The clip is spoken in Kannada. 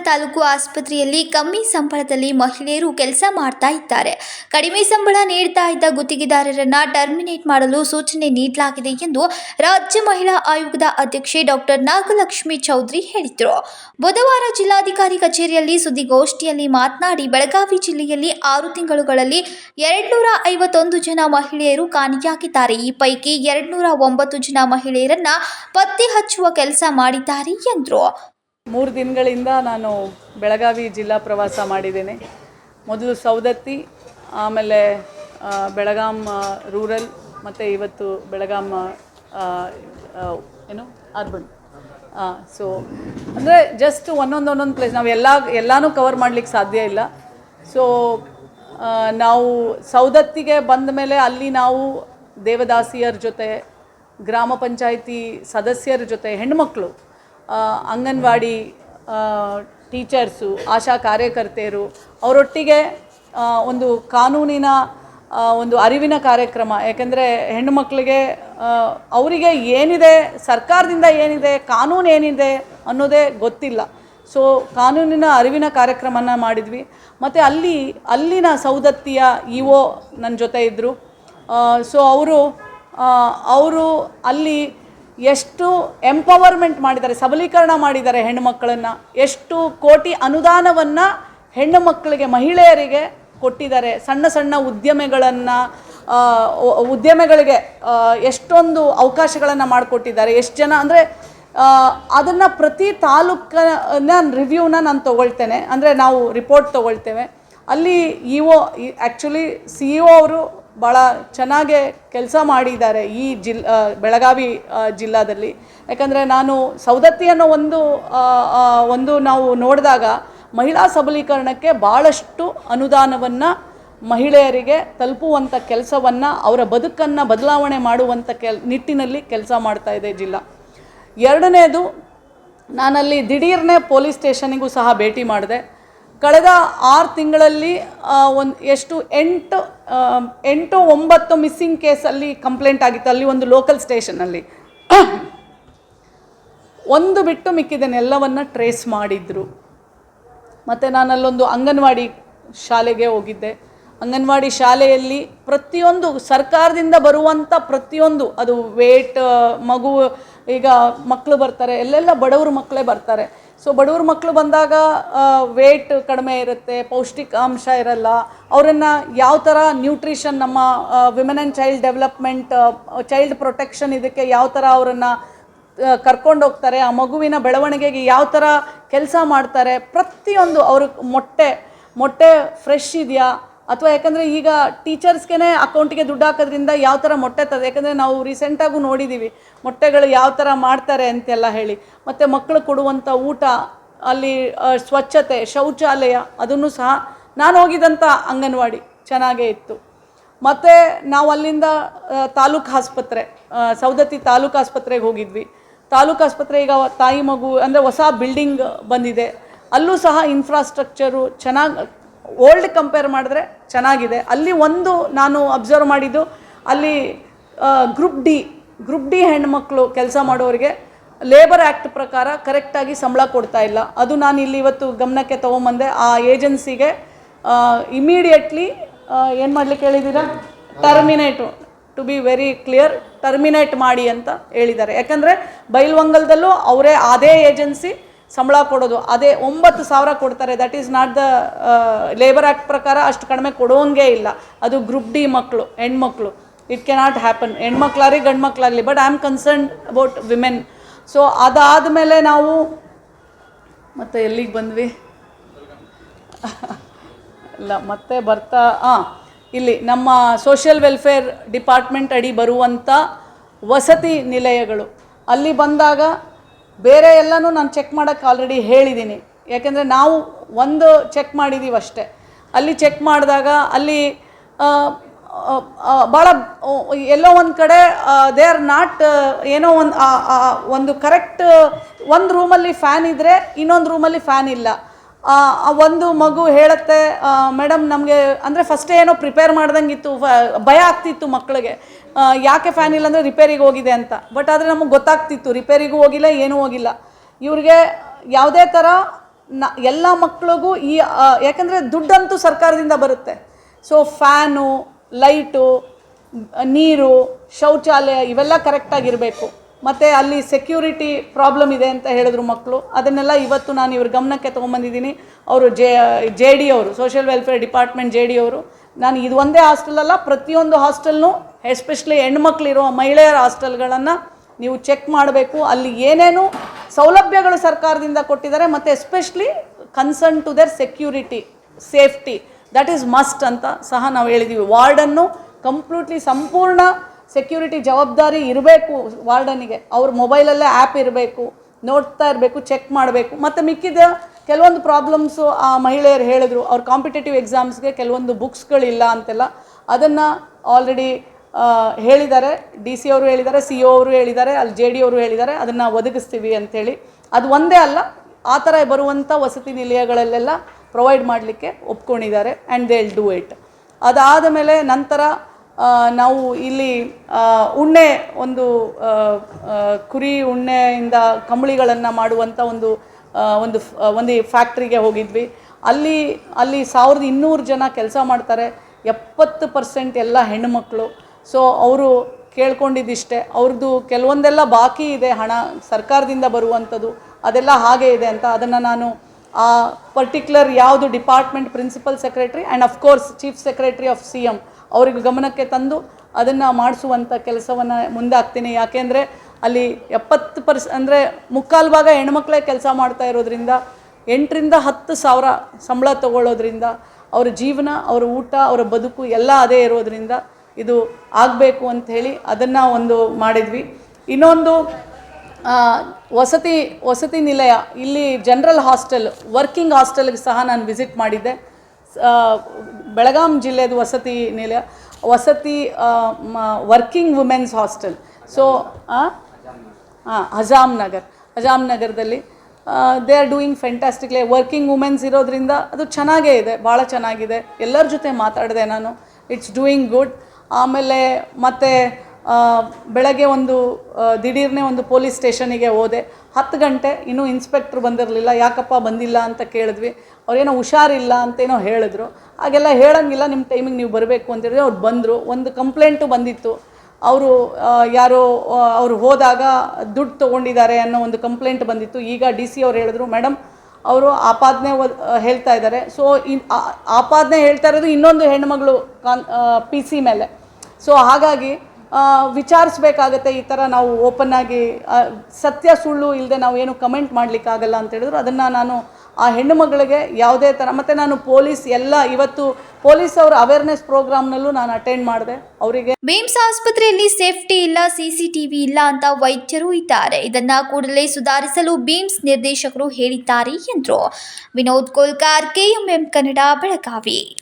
ತಾಲೂಕು ಆಸ್ಪತ್ರೆಯಲ್ಲಿ ಕಮ್ಮಿ ಸಂಬಳದಲ್ಲಿ ಮಹಿಳೆಯರು ಕೆಲಸ ಮಾಡ್ತಾ ಇದ್ದಾರೆ. ಕಡಿಮೆ ಸಂಬಳ ನೀಡ್ತಾ ಇದ್ದ ಗುತ್ತಿಗೆದಾರರನ್ನ ಟರ್ಮಿನೇಟ್ ಮಾಡಲು ಸೂಚನೆ ನೀಡಲಾಗಿದೆ ಎಂದು ರಾಜ್ಯ ಮಹಿಳಾ ಆಯೋಗದ ಅಧ್ಯಕ್ಷೆ ಡಾಕ್ಟರ್ ನಾಗಲಕ್ಷ್ಮಿ ಚೌಧರಿ ಹೇಳಿದರು. ಬುಧವಾರ ಜಿಲ್ಲಾಧಿಕಾರಿ ಕಚೇರಿಯಲ್ಲಿ ಸುದ್ದಿಗೋಷ್ಠಿಯಲ್ಲಿ ಮಾತನಾಡಿ, ಬೆಳಗಾವಿ ಜಿಲ್ಲೆಯಲ್ಲಿ ಆರು ತಿಂಗಳುಗಳಲ್ಲಿ ಎರಡ್ನೂರ ಐವತ್ತೊಂದು ಜನ ಮಹಿಳೆಯರು ಕಾಣೆಯಾಗಿದ್ದಾರೆ. ಈ ಪೈಕಿ ಎರಡ್ನೂರ ಒಂಬತ್ತು ಜನ ಮಹಿಳೆಯರನ್ನ ಪತ್ತೆ ಹಚ್ಚುವ ಕೆಲಸ ಮಾಡಿದ್ದಾರೆ ಎಂದರು. ಮೂರು ದಿನಗಳಿಂದ ನಾನು ಬೆಳಗಾವಿ ಜಿಲ್ಲಾ ಪ್ರವಾಸ ಮಾಡಿದ್ದೇನೆ. ಮೊದಲು ಸೌದತ್ತಿ ಆಮೇಲೆ ಬೆಳಗಾಂ ರೂರಲ್, ಮತ್ತು ಇವತ್ತು ಬೆಳಗಾಂ ಏನು, ಅರ್ಬನ್. ಸೊ ಅಂದರೆ ಜಸ್ಟ್ ಒಂದೊಂದು ಒಂದೊಂದು ಪ್ಲೇಸ್ ನಾವು ಎಲ್ಲ, ಎಲ್ಲನೂ ಕವರ್ ಮಾಡಲಿಕ್ಕೆ ಸಾಧ್ಯ ಇಲ್ಲ. ಸೊ ನಾವು ಸೌದತ್ತಿಗೆ ಬಂದ ಮೇಲೆ ಅಲ್ಲಿ ನಾವು ದೇವದಾಸಿಯರ ಜೊತೆ, ಗ್ರಾಮ ಪಂಚಾಯಿತಿ ಸದಸ್ಯರ ಜೊತೆ ಹೆಣ್ಮಕ್ಳು ಅಂಗನವಾಡಿ ಟೀಚರ್ಸು, ಆಶಾ ಕಾರ್ಯಕರ್ತೆಯರು, ಅವರೊಟ್ಟಿಗೆ ಒಂದು ಕಾನೂನಿನ ಒಂದು ಅರಿವಿನ ಕಾರ್ಯಕ್ರಮ. ಯಾಕೆಂದರೆ ಹೆಣ್ಣು ಮಕ್ಕಳಿಗೆ ಅವರಿಗೆ ಏನಿದೆ, ಸರ್ಕಾರದಿಂದ ಏನಿದೆ, ಕಾನೂನು ಏನಿದೆ ಅನ್ನೋದೇ ಗೊತ್ತಿಲ್ಲ. ಸೊ ಕಾನೂನಿನ ಅರಿವಿನ ಕಾರ್ಯಕ್ರಮನ ಮಾಡಿದ್ವಿ. ಮತ್ತು ಅಲ್ಲಿ, ಅಲ್ಲಿನ ಸೌದತ್ತಿಯ ಇ ಒ ನನ್ನ ಜೊತೆ ಇದ್ದರು ಸೊ ಅವರು ಅವರು ಅಲ್ಲಿ ಎಷ್ಟು ಎಂಪವರ್ಮೆಂಟ್ ಮಾಡಿದ್ದಾರೆ, ಸಬಲೀಕರಣ ಮಾಡಿದ್ದಾರೆ ಹೆಣ್ಣುಮಕ್ಕಳನ್ನು, ಎಷ್ಟು ಕೋಟಿ ಅನುದಾನವನ್ನು ಹೆಣ್ಣು ಮಕ್ಕಳಿಗೆ ಮಹಿಳೆಯರಿಗೆ ಕೊಟ್ಟಿದ್ದಾರೆ, ಸಣ್ಣ ಸಣ್ಣ ಉದ್ಯಮೆಗಳನ್ನು ಉದ್ಯಮಗಳಿಗೆ ಎಷ್ಟೊಂದು ಅವಕಾಶಗಳನ್ನು ಮಾಡಿಕೊಟ್ಟಿದ್ದಾರೆ, ಎಷ್ಟು ಜನ ಅಂದರೆ ಅದನ್ನು ಪ್ರತಿ ತಾಲೂಕನ್ನ ರಿವ್ಯೂನ ನಾನು ತೊಗೊಳ್ತೇನೆ. ಅಂದರೆ ನಾವು ರಿಪೋರ್ಟ್ ತೊಗೊಳ್ತೇವೆ. ಅಲ್ಲಿ E O actually C E O ಅವರು ಭಾಳ ಚೆನ್ನಾಗೆ ಕೆಲಸ ಮಾಡಿದ್ದಾರೆ ಈ ಜಿಲ್ ಬೆಳಗಾವಿ ಜಿಲ್ಲಾದಲ್ಲಿ. ಯಾಕಂದರೆ ನಾನು ಸೌದತ್ತಿ ಅನ್ನೋ ಒಂದು ಒಂದು ನಾವು ನೋಡಿದಾಗ ಮಹಿಳಾ ಸಬಲೀಕರಣಕ್ಕೆ ಭಾಳಷ್ಟು ಅನುದಾನವನ್ನು ಮಹಿಳೆಯರಿಗೆ ತಲುಪುವಂಥ ಕೆಲಸವನ್ನು, ಅವರ ಬದುಕನ್ನು ಬದಲಾವಣೆ ಮಾಡುವಂಥ ಕೆಲ್, ನಿಟ್ಟಿನಲ್ಲಿ ಕೆಲಸ ಮಾಡ್ತಾ ಇದೆ ಜಿಲ್ಲಾ. ಎರಡನೇದು, ನಾನಲ್ಲಿ ದಿಢೀರ್ನೇ ಪೊಲೀಸ್ ಸ್ಟೇಷನಿಗೂ ಸಹ ಭೇಟಿ ಮಾಡಿದೆ. ಕಳೆದ ಆರು ತಿಂಗಳಲ್ಲಿ ಒಂದು, ಎಷ್ಟು ಎಂಟು ಎಂಟು ಒಂಬತ್ತು ಮಿಸ್ಸಿಂಗ್ ಕೇಸಲ್ಲಿ ಕಂಪ್ಲೇಂಟ್ ಆಗಿತ್ತು. ಅಲ್ಲಿ ಒಂದು ಲೋಕಲ್ ಸ್ಟೇಷನಲ್ಲಿ ಒಂದು ಬಿಟ್ಟು ಮಿಕ್ಕಿದ್ದೇನೆ ಎಲ್ಲವನ್ನ ಟ್ರೇಸ್ ಮಾಡಿದರು. ಮತ್ತು ನಾನಲ್ಲೊಂದು ಅಂಗನವಾಡಿ ಶಾಲೆಗೆ ಹೋಗಿದ್ದೆ. ಅಂಗನವಾಡಿ ಶಾಲೆಯಲ್ಲಿ ಪ್ರತಿಯೊಂದು ಸರ್ಕಾರದಿಂದ ಬರುವಂಥ ಪ್ರತಿಯೊಂದು, ಅದು ವೇಟ್, ಮಗು, ಈಗ ಮಕ್ಕಳು ಬರ್ತಾರೆ, ಎಲ್ಲೆಲ್ಲ ಬಡವರು ಮಕ್ಕಳೇ ಬರ್ತಾರೆ. ಸೊ ಬಡವ್ರ ಮಕ್ಕಳು ಬಂದಾಗ ವೇಟ್ ಕಡಿಮೆ ಇರುತ್ತೆ, ಪೌಷ್ಟಿಕಾಂಶ ಇರಲ್ಲ, ಅವರನ್ನು ಯಾವ ಥರ ನ್ಯೂಟ್ರಿಷನ್ ನಮ್ಮ women and child development child protection ಇದಕ್ಕೆ ಯಾವ ಥರ ಅವರನ್ನು ಕರ್ಕೊಂಡು ಹೋಗ್ತಾರೆ, ಆ ಮಗುವಿನ ಬೆಳವಣಿಗೆಗೆ ಯಾವ ಥರ ಕೆಲಸ ಮಾಡ್ತಾರೆ, ಪ್ರತಿಯೊಂದು ಅವ್ರ ಮೊಟ್ಟೆ ಮೊಟ್ಟೆ ಫ್ರೆಶ್ ಇದೆಯಾ ಅಥವಾ ಯಾಕಂದರೆ ಈಗ ಟೀಚರ್ಸ್ಗೆ ಅಕೌಂಟಿಗೆ ದುಡ್ಡು ಹಾಕೋದ್ರಿಂದ ಯಾವ ಥರ ಮೊಟ್ಟೆ ತದೆ ಯಾಕಂದರೆ ನಾವು ರೀಸೆಂಟಾಗೂ ನೋಡಿದ್ದೀವಿ ಮೊಟ್ಟೆಗಳು ಯಾವ ಥರ ಮಾಡ್ತಾರೆ ಅಂತೆಲ್ಲ ಹೇಳಿ. ಮತ್ತು ಮಕ್ಕಳು ಕೊಡುವಂಥ ಊಟ, ಅಲ್ಲಿ ಸ್ವಚ್ಛತೆ, ಶೌಚಾಲಯ, ಅದನ್ನು ಸಹ ನಾನು ಹೋಗಿದ್ದಂಥ ಅಂಗನವಾಡಿ ಚೆನ್ನಾಗೇ ಇತ್ತು. ಮತ್ತು ನಾವು ಅಲ್ಲಿಂದ ತಾಲೂಕು ಆಸ್ಪತ್ರೆ ಸೌದತ್ತಿ ತಾಲೂಕು ಆಸ್ಪತ್ರೆಗೆ ಹೋಗಿದ್ವಿ. ತಾಲೂಕು ಆಸ್ಪತ್ರೆ ಈಗ ತಾಯಿ ಮಗು, ಅಂದರೆ ಹೊಸ ಬಿಲ್ಡಿಂಗ್ ಬಂದಿದೆ. ಅಲ್ಲೂ ಸಹ ಇನ್ಫ್ರಾಸ್ಟ್ರಕ್ಚರು ಚೆನ್ನಾಗಿ ಓಲ್ಡ್ ಕಂಪೇರ್ ಮಾಡಿದ್ರೆ ಚೆನ್ನಾಗಿದೆ. ಅಲ್ಲಿ ಒಂದು ನಾನು ಅಬ್ಸರ್ವ್ ಮಾಡಿದ್ದು, ಅಲ್ಲಿ ಗ್ರೂಪ್ ಡಿ ಗ್ರೂಪ್ ಡಿ ಹೆಣ್ಮಕ್ಳು ಕೆಲಸ ಮಾಡೋರಿಗೆ ಲೇಬರ್ ಆ್ಯಕ್ಟ್ ಪ್ರಕಾರ ಕರೆಕ್ಟಾಗಿ ಸಂಬಳ ಕೊಡ್ತಾ ಇಲ್ಲ. ಅದು ನಾನು ಇಲ್ಲಿ ಇವತ್ತು ಗಮನಕ್ಕೆ ತೊಗೊಂಬಂದೆ. ಆ ಏಜೆನ್ಸಿಗೆ ಇಮಿಡಿಯೇಟ್ಲಿ ಏನು ಮಾಡಲಿಕ್ಕೆ ಹೇಳಿದ್ದೀರಾ? Terminate to be very clear terminate ಮಾಡಿ ಅಂತ ಹೇಳಿದ್ದಾರೆ. ಯಾಕಂದರೆ, ಬೈಲ್ವಂಗಲ್ದಲ್ಲೂ ಅವರೇ ಅದೇ ಏಜೆನ್ಸಿ ಸಂಬಳ ಕೊಡೋದು. ಅದೇ ಒಂಬತ್ತು ಸಾವಿರ ಕೊಡ್ತಾರೆ. That is not the labour act ಪ್ರಕಾರ ಅಷ್ಟು ಕಡಿಮೆ ಕೊಡೋಂಗೇ ಇಲ್ಲ. ಅದು ಗ್ರೂಪ್ ಡಿ ಮಕ್ಕಳು ಹೆಣ್ಮಕ್ಳು. ಇಟ್ ಕೆನಾಟ್ ಹ್ಯಾಪನ್ ಹೆಣ್ಮಕ್ಳಾರಿ ಗಂಡು ಮಕ್ಕಳಾಗಲಿ but I am concern about women so ಅದಾದಮೇಲೆ ನಾವು, ಮತ್ತೆ ಎಲ್ಲಿಗೆ ಬಂದ್ವಿ? ಇಲ್ಲ, ಮತ್ತೆ ಬರ್ತಾ ಹಾಂ ಇಲ್ಲಿ ನಮ್ಮ ಸೋಷಿಯಲ್ ವೆಲ್ಫೇರ್ ಡಿಪಾರ್ಟ್ಮೆಂಟ್ ಅಡಿ ಬರುವಂಥ ವಸತಿ ನಿಲಯಗಳು. ಅಲ್ಲಿ ಬಂದಾಗ ಬೇರೆ ಎಲ್ಲನೂ ನಾನು ಚೆಕ್ ಮಾಡೋಕ್ಕೆ ಆಲ್ರೆಡಿ ಹೇಳಿದ್ದೀನಿ ಯಾಕೆಂದರೆ ನಾವು ಒಂದು ಚೆಕ್ ಮಾಡಿದ್ದೀವಿ ಅಷ್ಟೇ. ಅಲ್ಲಿ ಚೆಕ್ ಮಾಡಿದಾಗ ಅಲ್ಲಿ ಭಾಳ ಎಲ್ಲೋ ಒಂದು ಕಡೆ ದೇ ಆರ್ ನಾಟ್ ಏನೋ ಒಂದು ಒಂದು ಕರೆಕ್ಟ್ ಒಂದು ರೂಮಲ್ಲಿ ಫ್ಯಾನ್ ಇದ್ದರೆ ಇನ್ನೊಂದು ರೂಮಲ್ಲಿ ಫ್ಯಾನ್ ಇಲ್ಲ. ಒಂದು ಮಗು ಹೇಳುತ್ತೆ ಮೇಡಮ್ ನಮಗೆ, ಅಂದರೆ ಫಸ್ಟೇ ಏನೋ ಪ್ರಿಪೇರ್ ಮಾಡ್ದಂಗಿತ್ತು ಭಯ ಆಗ್ತಿತ್ತು ಮಕ್ಕಳಿಗೆ ಯಾಕೆ ಫ್ಯಾನ್ ಇಲ್ಲ ಅಂದರೆ ರಿಪೇರಿಗೆ ಹೋಗಿದೆ ಅಂತ. ಬಟ್ ಆದರೆ ನಮಗೆ ಗೊತ್ತಾಗ್ತಿತ್ತು ರಿಪೇರಿಗೂ ಹೋಗಿಲ್ಲ, ಏನೂ ಹೋಗಿಲ್ಲ. ಇವ್ರಿಗೆ ಯಾವುದೇ ಥರ ನ, ಎಲ್ಲ ಮಕ್ಳಿಗೂ ಈ ಯಾಕಂದರೆ ದುಡ್ಡಂತೂ ಸರ್ಕಾರದಿಂದ ಬರುತ್ತೆ. ಸೊ ಫ್ಯಾನು ಲೈಟು ನೀರು, ಶೌಚಾಲಯ ಇವೆಲ್ಲ ಕರೆಕ್ಟಾಗಿರಬೇಕು ಮತ್ತು ಅಲ್ಲಿ ಸೆಕ್ಯೂರಿಟಿ ಪ್ರಾಬ್ಲಮ್ ಇದೆ ಅಂತ ಹೇಳಿದ್ರು ಮಕ್ಕಳು ಅದನ್ನೆಲ್ಲ ಇವತ್ತು ನಾನು ಇವ್ರ ಗಮನಕ್ಕೆ ತೊಗೊಂಬಂದಿದ್ದೀನಿ ಅವರು ಜೆ ಜೆ ಡಿ ಅವರು social welfare department J D ಅವರು. ನಾನು ಇದು ಒಂದೇ ಹಾಸ್ಟೆಲಲ್ಲ ಪ್ರತಿಯೊಂದು ಹಾಸ್ಟೆಲ್ನು ಎಸ್ಪೆಷಲಿ ಹೆಣ್ಮಕ್ಳಿರೋ ಮಹಿಳೆಯರ ಹಾಸ್ಟೆಲ್ಗಳನ್ನು ನೀವು ಚೆಕ್ ಮಾಡಬೇಕು. ಅಲ್ಲಿ ಏನೇನು ಸೌಲಭ್ಯಗಳು ಸರ್ಕಾರದಿಂದ ಕೊಟ್ಟಿದ್ದಾರೆ ಮತ್ತು especially concern to their security safety that is must ಅಂತ ಸಹ ನಾವು ಹೇಳಿದ್ದೀವಿ ವಾರ್ಡನ್ನು ಕಂಪ್ಲೀಟ್ಲಿ ಸಂಪೂರ್ಣ ಸೆಕ್ಯೂರಿಟಿ ಜವಾಬ್ದಾರಿ ಇರಬೇಕು ವಾರ್ಡನಿಗೆ. ಅವ್ರ ಮೊಬೈಲಲ್ಲೇ ಆ್ಯಪ್ ಇರಬೇಕು, ನೋಡ್ತಾ ಇರಬೇಕು ಚೆಕ್ ಮಾಡಬೇಕು. ಮತ್ತು ಮಿಕ್ಕಿದ ಕೆಲವೊಂದು ಪ್ರಾಬ್ಲಮ್ಸು ಆ ಮಹಿಳೆಯರು ಹೇಳಿದ್ರು, ಅವ್ರ ಕಾಂಪಿಟೇಟಿವ್ ಎಕ್ಸಾಮ್ಸ್ಗೆ ಕೆಲವೊಂದು ಬುಕ್ಸ್ಗಳಿಲ್ಲ ಅಂತೆಲ್ಲ. ಅದನ್ನು ಆಲ್ರೆಡಿ ಹೇಳಿದ್ದಾರೆ. ಡಿ ಸಿ ಅವರು ಹೇಳಿದ್ದಾರೆ ಸಿ ಒ ಅವರು ಹೇಳಿದ್ದಾರೆ, ಅಲ್ಲಿ ಜೆ ಡಿ ಅವರು ಹೇಳಿದ್ದಾರೆ, ಅದನ್ನು ಒದಗಿಸ್ತೀವಿ ಅಂಥೇಳಿ. ಅದು ಒಂದೇ ಅಲ್ಲ, ಆ ಥರ ಬರುವಂಥ ವಸತಿ ನಿಲಯಗಳಲ್ಲೆಲ್ಲ ಪ್ರೊವೈಡ್ ಮಾಡಲಿಕ್ಕೆ ಒಪ್ಕೊಂಡಿದ್ದಾರೆ and they will do it ಅದಾದ ಮೇಲೆ ನಂತರ ನಾವು ಇಲ್ಲಿ ಉಣ್ಣೆ ಒಂದು ಕುರಿ ಉಣ್ಣೆಯಿಂದ ಕಂಬಳಿಗಳನ್ನು ಮಾಡುವಂಥ ಒಂದು ಒಂದು ಒಂದು ಫ್ಯಾಕ್ಟ್ರಿಗೆ ಹೋಗಿದ್ವಿ. ಅಲ್ಲಿ ಅಲ್ಲಿ ಸಾವಿರದ ಇನ್ನೂರು ಜನ ಕೆಲಸ ಮಾಡ್ತಾರೆ. ಎಪ್ಪತ್ತು ಪರ್ಸೆಂಟ್ ಎಲ್ಲ ಹೆಣ್ಣುಮಕ್ಕಳು ಸೊ ಅವರು ಕೇಳ್ಕೊಂಡಿದ್ದಿಷ್ಟೇ. ಅವ್ರದ್ದು ಕೆಲವೊಂದೆಲ್ಲ ಬಾಕಿ ಇದೆ, ಹಣ ಸರ್ಕಾರದಿಂದ ಬರುವಂಥದ್ದು. ಅದೆಲ್ಲ ಹಾಗೆ ಇದೆ ಅಂತ. ಅದನ್ನು ನಾನು ಆ ಪರ್ಟಿಕ್ಯುಲರ್ ಯಾವುದು department principal secretary and of course chief secretary of C M ಅವ್ರಿಗೆ ಗಮನಕ್ಕೆ ತಂದು ಅದನ್ನು ಮಾಡಿಸುವಂಥ ಕೆಲಸವನ್ನು ಮುಂದಾಗ್ತೀನಿ. ಯಾಕೆಂದರೆ ಅಲ್ಲಿ ಎಪ್ಪತ್ತು ಪರ್ಸ್, ಅಂದರೆ ಮುಕ್ಕಾಲು ಭಾಗ ಹೆಣ್ಮಕ್ಳೇ ಕೆಲಸ ಮಾಡ್ತಾ ಇರೋದ್ರಿಂದ, ಎಂಟರಿಂದ ಹತ್ತು ಸಾವಿರ ಸಂಬಳ ತಗೊಳ್ಳೋದ್ರಿಂದ, ಅವರ ಜೀವನ, ಅವರ ಊಟ, ಅವರ ಬದುಕು ಎಲ್ಲ ಅದೇ ಇರೋದ್ರಿಂದ ಇದು ಆಗಬೇಕು ಅಂತ ಹೇಳಿ ಅದನ್ನು ಒಂದು ಮಾಡಿದ್ವಿ. ಇನ್ನೊಂದು ವಸತಿ ವಸತಿ ನಿಲಯ, ಇಲ್ಲಿ ಜನರಲ್ ಹಾಸ್ಟೆಲ್, ವರ್ಕಿಂಗ್ ಹಾಸ್ಟೆಲ್ಗೆ ಸಹ ನಾನು ವಿಸಿಟ್ ಮಾಡಿದ್ದೆ. ಬೆಳಗಾಂ ಜಿಲ್ಲೆದು ವಸತಿ ನಿಲಯ, ವಸತಿ ವರ್ಕಿಂಗ್ ವುಮೆನ್ಸ್ ಹಾಸ್ಟೆಲ್. ಸೊ ಹಾಂ ಹಜಾಮ್ ನಗರ್. ಹಜಾಮ್ ನಗರದಲ್ಲಿ they are doing fantastically working womens ಇರೋದ್ರಿಂದ ಅದು ಚೆನ್ನಾಗೇ ಇದೆ, ಭಾಳ ಚೆನ್ನಾಗಿದೆ. ಎಲ್ಲರ ಜೊತೆ ಮಾತಾಡಿದೆ ನಾನು. ಇಟ್ಸ್ ಡೂಯಿಂಗ್ ಗುಡ್ ಆಮೇಲೆ ಮತ್ತೆ ಬೆಳಗ್ಗೆ ಒಂದು ದಿಢೀರ್ನೇ ಒಂದು ಪೊಲೀಸ್ ಸ್ಟೇಷನಿಗೆ ಹೋದೆ. ಹತ್ತು ಗಂಟೆ, ಇನ್ನೂ ಇನ್ಸ್ಪೆಕ್ಟ್ರ್ ಬಂದಿರಲಿಲ್ಲ. ಯಾಕಪ್ಪ ಬಂದಿಲ್ಲ ಅಂತ ಕೇಳಿದ್ವಿ. ಅವ್ರೇನೋ ಹುಷಾರಿಲ್ಲ ಅಂತೇನೋ ಹೇಳಿದ್ರು. ಹಾಗೆಲ್ಲ ಹೇಳೋಂಗಿಲ್ಲ ನಿಮ್ಮ ಟೈಮಿಗೆ ನೀವು ಬರಬೇಕು ಅಂತ ಹೇಳಿದ್ರೆ. ಅವ್ರು ಬಂದರು. ಒಂದು ಕಂಪ್ಲೇಂಟು ಬಂದಿತ್ತು. ಅವರು ಯಾರೋ ಅವರು ಹೋದಾಗ ದುಡ್ಡು ತೊಗೊಂಡಿದ್ದಾರೆ ಅನ್ನೋ ಒಂದು ಕಂಪ್ಲೇಂಟ್ ಬಂದಿತ್ತು. ಈಗ ಡಿ ಸಿ ಅವ್ರು ಹೇಳಿದ್ರು ಮೇಡಮ್ ಅವರು ಆಪಾದನೆ ಹೇಳ್ತಾ ಇದ್ದಾರೆ. ಸೊ ಇನ್ ಆಪಾದನೆ ಹೇಳ್ತಾ ಇರೋದು ಇನ್ನೊಂದು ಹೆಣ್ಮಗಳು, ಕಾನ್ ಪಿ ಸಿ ಮೇಲೆ. ಸೊ ಹಾಗಾಗಿ ವಿಚಾರಿಸ್ಬೇಕಾಗತ್ತೆ ಈ ಥರ ನಾವು ಓಪನ್ ಆಗಿ ಸತ್ಯ ಸುಳ್ಳು ಇಲ್ಲದೆ ನಾವು ಏನು ಕಮೆಂಟ್ ಮಾಡಲಿಕ್ಕಾಗಲ್ಲ ಅಂತ ಹೇಳಿದ್ರು. ಅದನ್ನು ನಾನು ಆ ಹೆಣ್ಣು ಮಗಳಿಗೆ ಯಾವುದೇ ಥರ ಮತ್ತು ನಾನು ಪೊಲೀಸ್ ಎಲ್ಲ ಇವತ್ತು ಪೊಲೀಸ್ ಅವರ ಅವೇರ್ನೆಸ್ ಪ್ರೋಗ್ರಾಮ್ನಲ್ಲೂ ನಾನು ಅಟೆಂಡ್ ಮಾಡಿದೆ. ಅವರಿಗೆ ಮೇಮ್ಸ್ ಆಸ್ಪತ್ರೆಯಲ್ಲಿ ಸೇಫ್ಟಿ ಇಲ್ಲ ಸಿಸಿಟಿವಿ ಇಲ್ಲ ಅಂತ ವೈದ್ಯರು ಇದ್ದಾರೆ. ಇದನ್ನ ಕೂಡಲೇ ಸುಧಾರಿಸಲು ಬೀಮ್ಸ್ ನಿರ್ದೇಶಕರು ಹೇಳಿದ್ದಾರೆ ಎಂದರು. ವಿನೋದ್ ಕೋಲ್ಕಾರ್ ಕೆಎಂಎಂ ಕನ್ನಡ, ಬೆಳಗಾವಿ.